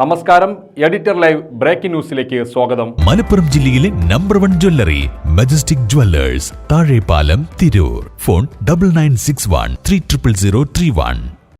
നമസ്കാരം editor live breaking ന്യൂസിലേക്ക് സ്വാഗതം. മലപ്പുറം ജില്ലയിലെ number one jewellery Majestic Jewellers Thazhepalam Tirur. Phone double nine six one three triple zero three one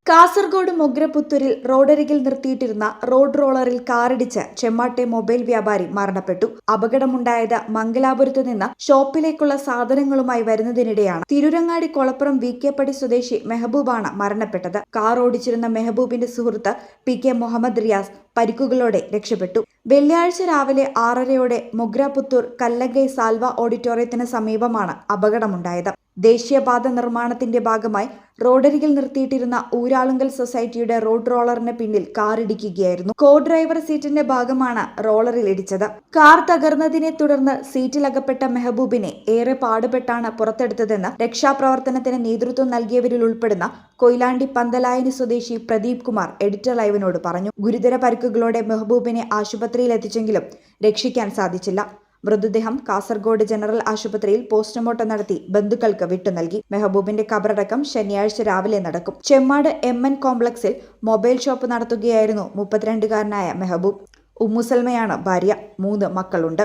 Kasaragod മൊഗ്രപുത്തൂരിൽ റോഡരികിൽ നിർത്തിയിട്ടിരുന്ന road റോളറിൽ കാറിടിച്ച് ചെമ്മാട്ടെ mobile വ്യാപാരി മരണപ്പെട്ടു. അപകടമുണ്ടായത് മംഗലാപുരത്ത് നിന്ന് ഷോപ്പിലേക്കുള്ള സാധനങ്ങളുമായി വരുന്നതിനിടെയാണ്. തിരുരങ്ങാടി കൊളപ്പുറം വി കെ പടി സ്വദേശി മെഹബൂബാണ് മരണപ്പെട്ടത്. കാർ ഓടിച്ചിരുന്ന മെഹബൂബിന്റെ സുഹൃത്ത് പി കെ മുഹമ്മദ് റിയാസ് പരിക്കുകളോടെ രക്ഷപ്പെട്ടു. വെള്ളിയാഴ്ച രാവിലെ ആറരയോടെ മൊഗ്രാപുത്തൂർ കല്ലങ്കൈ സാൽവ ഓഡിറ്റോറിയത്തിന് സമീപമാണ് അപകടമുണ്ടായത്. ദേശീയപാത നിർമ്മാണത്തിന്റെ ഭാഗമായി റോഡരികിൽ നിർത്തിയിട്ടിരുന്ന ഊരാളുങ്കൽ സൊസൈറ്റിയുടെ റോഡ് റോളറിന് പിന്നിൽ കാറിടിക്കുകയായിരുന്നു. കോ ഡ്രൈവർ സീറ്റിന്റെ ഭാഗമാണ് റോളറിൽ ഇടിച്ചത്. കാർ തകർന്നതിനെ തുടർന്ന് സീറ്റിലകപ്പെട്ട മെഹബൂബിനെ ഏറെ പാടുപെട്ടാണ് പുറത്തെടുത്തതെന്ന് രക്ഷാപ്രവർത്തനത്തിന് നേതൃത്വം നൽകിയവരിൽ ഉൾപ്പെടുന്ന കൊയിലാണ്ടി പന്തലായനി സ്വദേശി പ്രദീപ് കുമാർ എഡിറ്റർ ലൈവിനോട് പറഞ്ഞു. ഗുരുതര പരിക്കുകളോടെ മെഹബൂബിനെ ആശുപത്രിയിൽ എത്തിച്ചെങ്കിലും രക്ഷിക്കാൻ സാധിച്ചില്ല. മൃതദേഹം കാസർഗോഡ് ജനറൽ ആശുപത്രിയിൽ പോസ്റ്റ്മോർട്ടം നടത്തി ബന്ധുക്കൾക്ക് വിട്ടു നൽകി. മെഹബൂബിന്റെ കബറടക്കം ശനിയാഴ്ച രാവിലെ നടക്കും. ചെമ്മാട് എം എൻ കോംപ്ലക്സിൽ മൊബൈൽ ഷോപ്പ് നടത്തുകയായിരുന്നു മുപ്പത്തിരണ്ടുകാരനായ മെഹബൂബ്. ഉമ്മുസൽമയാണ് ഭാര്യ. മൂന്ന് മക്കളുണ്ട്.